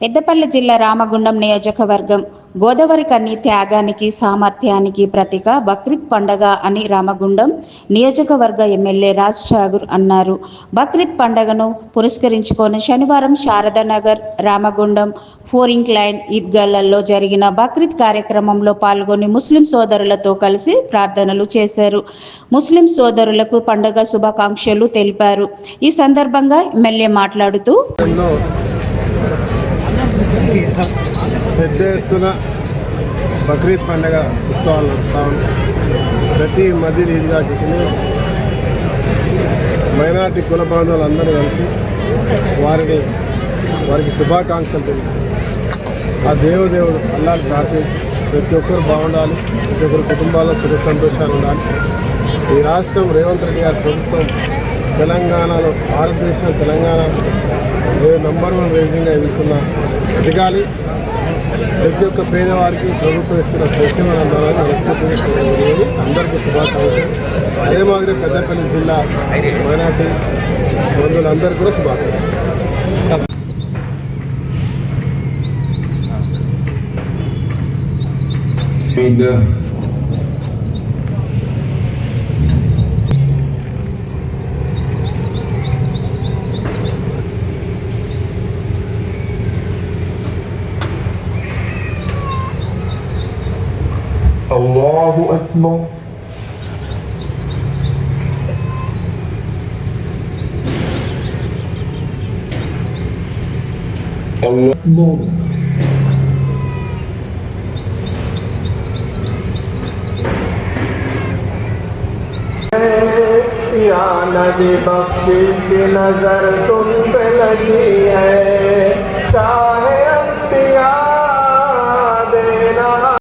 పెద్దపల్లి జిల్లా రామగుండం నియోజకవర్గం గోదావరి కన్ని త్యాగానికి సామర్థ్యానికి ప్రతీక బక్రీద్ పండగ అని రామగుండం నియోజకవర్గ ఎమ్మెల్యే రాజ్ ఠాగూర్ అన్నారు. బక్రీద్ పండగను పురస్కరించుకొని శనివారం శారదానగర్ రామగుండం ఫోరింగ్ లైన్ ఈద్గల్లలో జరిగిన బక్రీద్ కార్యక్రమంలో పాల్గొని ముస్లిం సోదరులతో కలిసి ప్రార్థనలు చేశారు. ముస్లిం సోదరులకు పండగ శుభాకాంక్షలు తెలిపారు. ఈ సందర్భంగా ఎమ్మెల్యే మాట్లాడుతూ పెద్ద ఎత్తున బక్రీద్ పండగ ఉత్సవాలు నడుస్తూ ఉంటాయి. ప్రతి మధ్య ఈద్గా చుట్టూ మైనార్టీ కుల బాంధవులందరూ కలిసి వారిని వారికి శుభాకాంక్షలు తెలియదు ఆ దేవదేవుడు అల్లాలు ప్రార్థించి ప్రతి ఒక్కరు బాగుండాలి ప్రతి ఒక్కరి కుటుంబాల్లో సుఖ సంతోషాలు ఉండాలి. ఈ రాష్ట్రం రేవంత్ రెడ్డి గారి ప్రభుత్వం తెలంగాణలో భారతదేశం తెలంగాణ నంబర్ వన్ రేటింగ్గా ఎదుర్కొన్న ఎదగాలి. ప్రతి ఒక్క పేదవారికి ప్రభుత్వం ఇస్తున్న సంక్షేమ రంగాలను మనస్ఫూర్తిగా అందరికీ శుభాకాంక్షలు. అదే మాదిరి పెద్దపల్లి జిల్లా మైనార్టీ బంధువులందరికీ కూడా శుభాకాంక్షలు. And uh, الله أكبر الله أكبر या नदी बख्शी की नजर तुम पे लगी है